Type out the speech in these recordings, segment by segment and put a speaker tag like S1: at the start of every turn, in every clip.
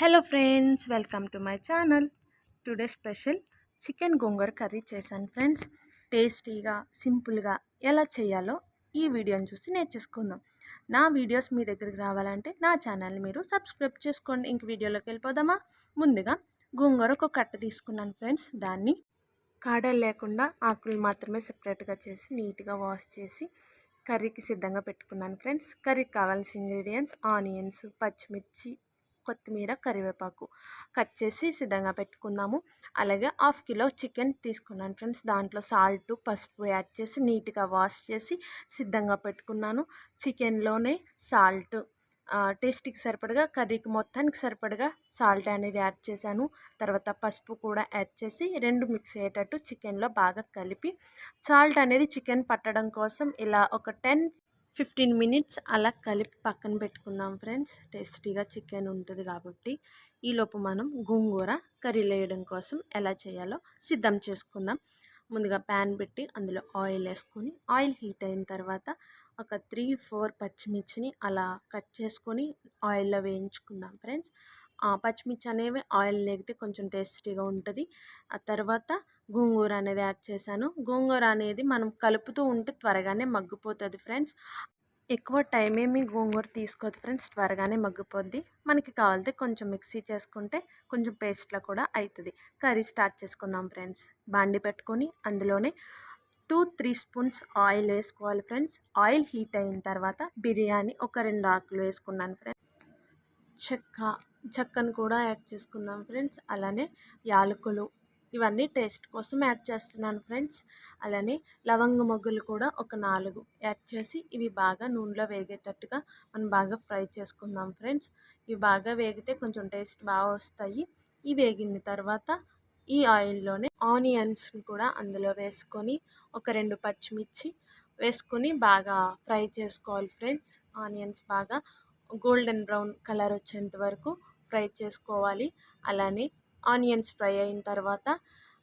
S1: Hello friends welcome to my channel today special chicken gongura curry చేశాను friends టేస్టీగా సింపుల్గా ఎలా చేయాలో ఈ వీడియోని చూసి నేర్చేసుకుందాం. నా వీడియోస్ మీ దగ్గరికి రావాలంటే నా ఛానల్ని మీరు సబ్స్క్రైబ్ చేసుకోండి. ఇంక వీడియోలోకి వెళ్ళిపోదామా? ముందుగా గోంగూర ఒక కట్ట తీసుకున్నాను ఫ్రెండ్స్ దాన్ని కాడలు లేకుండా ఆకులు మాత్రమే సెపరేట్గా చేసి నీట్గా వాష్ చేసి కర్రీకి సిద్ధంగా పెట్టుకున్నాను ఫ్రెండ్స్ కర్రీకి కావాల్సిన ఇంగ్రీడియంట్స్ ఆనియన్స్ పచ్చిమిర్చి కొత్తిమీర కరివేపాకు కట్ చేసి సిద్ధంగా పెట్టుకుందాము. అలాగే హాఫ్ కిలో చికెన్ తీసుకున్నాను ఫ్రెండ్స్. దాంట్లో సాల్ట్ పసుపు యాడ్ చేసి నీట్గా వాష్ చేసి సిద్ధంగా పెట్టుకున్నాను. చికెన్లోనే సాల్ట్ టేస్ట్కి సరిపడగా కర్రీకి మొత్తానికి సరిపడగా సాల్ట్ అనేది యాడ్ చేశాను. తర్వాత పసుపు కూడా యాడ్ చేసి రెండు మిక్స్ అయ్యేటట్టు చికెన్లో బాగా కలిపి సాల్ట్ అనేది చికెన్ పట్టడం కోసం ఇలా ఒక టెన్ ఫిఫ్టీన్ మినిట్స్ అలా కలిపి పక్కన పెట్టుకుందాం ఫ్రెండ్స్ టేస్టీగా చికెన్ ఉంటుంది కాబట్టి ఈలోపు మనం గోంగూర కర్రీ వేయడం కోసం ఎలా చేయాలో సిద్ధం చేసుకుందాం. ముందుగా ప్యాన్ పెట్టి అందులో ఆయిల్ వేసుకొని ఆయిల్ హీట్ అయిన తర్వాత ఒక త్రీ ఫోర్ పచ్చిమిర్చిని అలా కట్ చేసుకొని ఆయిల్లో వేయించుకుందాం ఫ్రెండ్స్ పచ్చిమిర్చి అనేవి ఆయిల్ లేగితే కొంచెం టేస్టీగా ఉంటుంది. ఆ తర్వాత గోంగూర అనేది యాడ్ చేశాను. గోంగూర అనేది మనం కలుపుతూ ఉంటే త్వరగానే మగ్గిపోతుంది ఫ్రెండ్స్. ఎక్కువ టైం ఏమి గోంగూర తీసుకోదు ఫ్రెండ్స్ త్వరగానే మగ్గిపోద్ది. మనకి కావాలితే కొంచెం మిక్సీ చేసుకుంటే కొంచెం పేస్ట్లో కూడా అవుతుంది కర్రీ స్టార్ట్ చేసుకుందాం ఫ్రెండ్స్. బాండి పెట్టుకొని అందులోనే టూ త్రీ స్పూన్స్ ఆయిల్ వేసుకోవాలి ఫ్రెండ్స్. ఆయిల్ హీట్ అయిన తర్వాత బిర్యానీ ఒక రెండు ఆకులు వేసుకున్నాను ఫ్రెండ్స్. చెక్క చెక్కను కూడా యాడ్ చేసుకుందాం ఫ్రెండ్స్. అలానే యాలకులు ఇవన్నీ టేస్ట్ కోసం యాడ్ చేస్తున్నాను ఫ్రెండ్స్. అలానే లవంగ మొగ్గులు కూడా ఒక నాలుగు యాడ్ చేసి ఇవి బాగా నూనెలో వేగేటట్టుగా మనం బాగా ఫ్రై చేసుకుందాం ఫ్రెండ్స్. ఇవి బాగా వేగితే కొంచెం టేస్ట్ బాగా వస్తాయి. ఇవి వేగిన తర్వాత ఈ ఆయిల్లోనే ఆనియన్స్ కూడా అందులో వేసుకొని ఒక రెండు పచ్చిమిర్చి వేసుకొని బాగా ఫ్రై చేసుకోవాలి ఫ్రెండ్స్. ఆనియన్స్ బాగా గోల్డెన్ బ్రౌన్ కలర్ వచ్చేంత వరకు ఫ్రై చేసుకోవాలి. అలానే ఆనియన్స్ ఫ్రై అయిన తర్వాత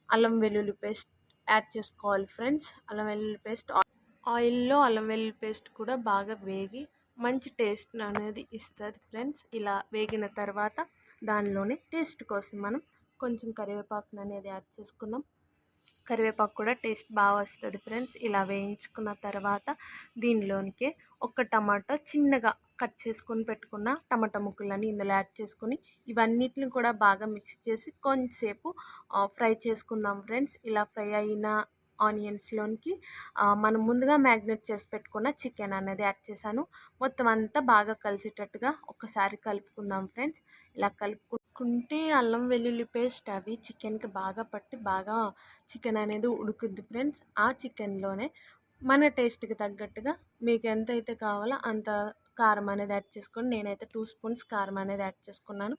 S1: అల్లం వెల్లుల్లి పేస్ట్ యాడ్ చేసుకోవాలి ఫ్రెండ్స్. అల్లం వెల్లుల్లి పేస్ట్ ఆయిల్లో అల్లం వెల్లుల్లి పేస్ట్ కూడా బాగా వేగి మంచి టేస్ట్ అనేది ఇస్తుంది ఫ్రెండ్స్. ఇలా వేగిన తర్వాత దానిలోనే టేస్ట్ కోసం మనం కొంచెం కరివేపాకును అనేది యాడ్ చేసుకున్నాం. కరివేపాకు కూడా టేస్ట్ బాగా వస్తుంది ఫ్రెండ్స్. ఇలా వేయించుకున్న తర్వాత దీనిలోనికి ఒక టమాటా చిన్నగా కట్ చేసుకొని పెట్టుకున్న టమాటా ముక్కలని ఇందులో యాడ్ చేసుకొని ఇవన్నిటిని కూడా బాగా మిక్స్ చేసి కొంచెంసేపు ఫ్రై చేసుకుందాం ఫ్రెండ్స్. ఇలా ఫ్రై అయిన ఆనియన్స్లోనికి మనం ముందుగా మ్యాగ్నేట్ చేసి పెట్టుకున్న చికెన్ అనేది యాడ్ చేశాను. మొత్తం అంతా బాగా కలిసేటట్టుగా ఒకసారి కలుపుకుందాం ఫ్రెండ్స్. ఇలా కలుపుకు కలుపుకుంటే అల్లం వెల్లుల్లి పేస్ట్ అవి చికెన్కి బాగా పట్టి బాగా చికెన్ అనేది ఉడుకుద్ది ఫ్రెండ్స్. ఆ చికెన్లోనే మన టేస్ట్కి తగ్గట్టుగా మీకు ఎంత అయితే కావాలో అంత కారం అనేది యాడ్ చేసుకొని నేనైతే టూ స్పూన్స్ కారం అనేది యాడ్ చేసుకున్నాను.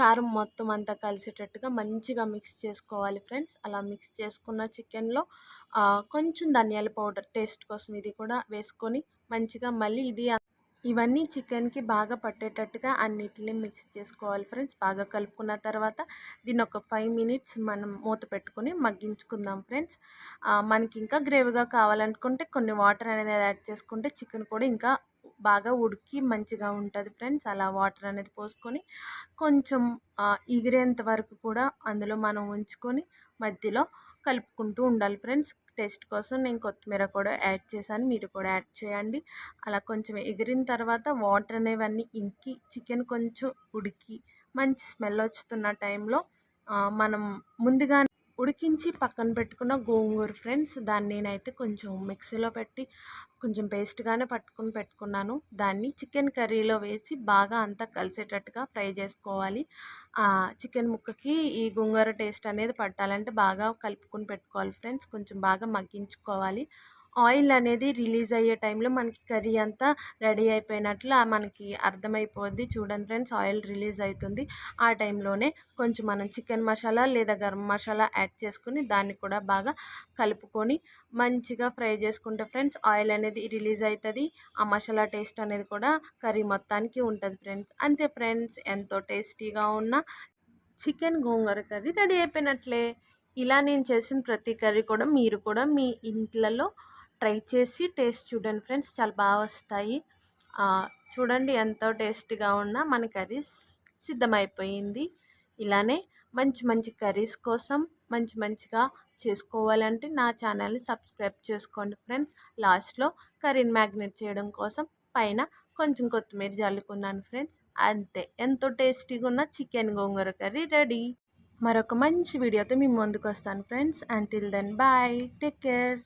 S1: కారం మొత్తం అంతా కలిసేటట్టుగా మంచిగా మిక్స్ చేసుకోవాలి ఫ్రెండ్స్. అలా మిక్స్ చేసుకున్న చికెన్లో కొంచెం ధనియాల పౌడర్ టేస్ట్ కోసం ఇది కూడా వేసుకొని మంచిగా మళ్ళీ ఇది ఇవన్నీ చికెన్కి బాగా పట్టేటట్టుగా అన్నిటిని మిక్స్ చేసుకోవాలి ఫ్రెండ్స్. బాగా కలుపుకున్న తర్వాత దీన్ని ఒక ఫైవ్ మినిట్స్ మనం మూత పెట్టుకొని మగ్గించుకుందాం ఫ్రెండ్స్. మనకి ఇంకా గ్రేవీగా కావాలనుకుంటే కొన్ని వాటర్ అనేది యాడ్ చేసుకుంటే చికెన్ కూడా ఇంకా బాగా ఉడికి మంచిగా ఉంటుంది ఫ్రెండ్స్. అలా వాటర్ అనేది పోసుకొని కొంచెం ఎగిరేంత వరకు కూడా అందులో మనం ఉంచుకొని మధ్యలో కలుపుకుంటూ ఉండాలి ఫ్రెండ్స్. టేస్ట్ కోసం నేను కొత్తిమీర కూడా యాడ్ చేశాను. మీరు కూడా యాడ్ చేయండి. అలా కొంచెం ఎగిరిన తర్వాత వాటర్ అనేవన్నీ ఇంకి చికెన్ కొంచెం ఉడికి మంచి స్మెల్ వస్తున్న టైంలో మనం ముందుగా ఉడికించి పక్కన పెట్టుకున్న గోంగూర ఫ్రెండ్స్ దాన్ని నేనైతే కొంచెం మిక్సీలో పెట్టి కొంచెం పేస్ట్గానే పట్టుకుని పెట్టుకున్నాను. దాన్ని చికెన్ కర్రీలో వేసి బాగా అంతా కలిసేటట్టుగా ఫ్రై చేసుకోవాలి. చికెన్ ముక్కకి ఈ గోంగూర టేస్ట్ అనేది పట్టాలంటే బాగా కలుపుకొని పెట్టుకోవాలి ఫ్రెండ్స్. కొంచెం బాగా మగ్గించుకోవాలి. ఆయిల్ అనేది రిలీజ్ అయ్యే టైంలో మనకి కర్రీ అంతా రెడీ అయిపోయినట్లు మనకి అర్థమైపోద్ది. చూడండి ఫ్రెండ్స్ ఆయిల్ రిలీజ్ అవుతుంది ఆ టైంలోనే కొంచెం మనం చికెన్ మసాలా లేదా గరం మసాలా యాడ్ చేసుకుని దాన్ని కూడా బాగా కలుపుకొని మంచిగా ఫ్రై చేసుకుంటే ఫ్రెండ్స్ ఆయిల్ అనేది రిలీజ్ అవుతుంది ఆ మసాలా టేస్ట్ అనేది కూడా కర్రీ మొత్తానికి ఉంటుంది ఫ్రెండ్స్. అంతే ఫ్రెండ్స్ ఎంతో టేస్టీగా ఉన్న చికెన్ గోంగూర కర్రీ రెడీ అయిపోయినట్లే. ఇలా నేను చేసిన ప్రతి కర్రీ కూడా మీరు కూడా మీ ఇంట్లలో ట్రై చేసి టేస్ట్ చూడండి ఫ్రెండ్స్ చాలా బాగా వస్తాయి. చూడండి ఎంతో టేస్టీగా ఉన్న మన కర్రీస్ సిద్ధమైపోయింది. ఇలానే మంచి మంచి కర్రీస్ కోసం మంచి మంచిగా చేసుకోవాలంటే నా ఛానల్ని సబ్స్క్రైబ్ చేసుకోండి ఫ్రెండ్స్. లాస్ట్లో కర్రీని మ్యాగ్నేట్ చేయడం కోసం పైన కొంచెం కొత్తిమీర జల్లుకున్నాను ఫ్రెండ్స్. అంతే ఎంతో టేస్టీగా ఉన్న చికెన్ గోంగూర కర్రీ రెడీ. మరొక మంచి వీడియోతో మీ ముందుకు వస్తాను friends. Until then bye take care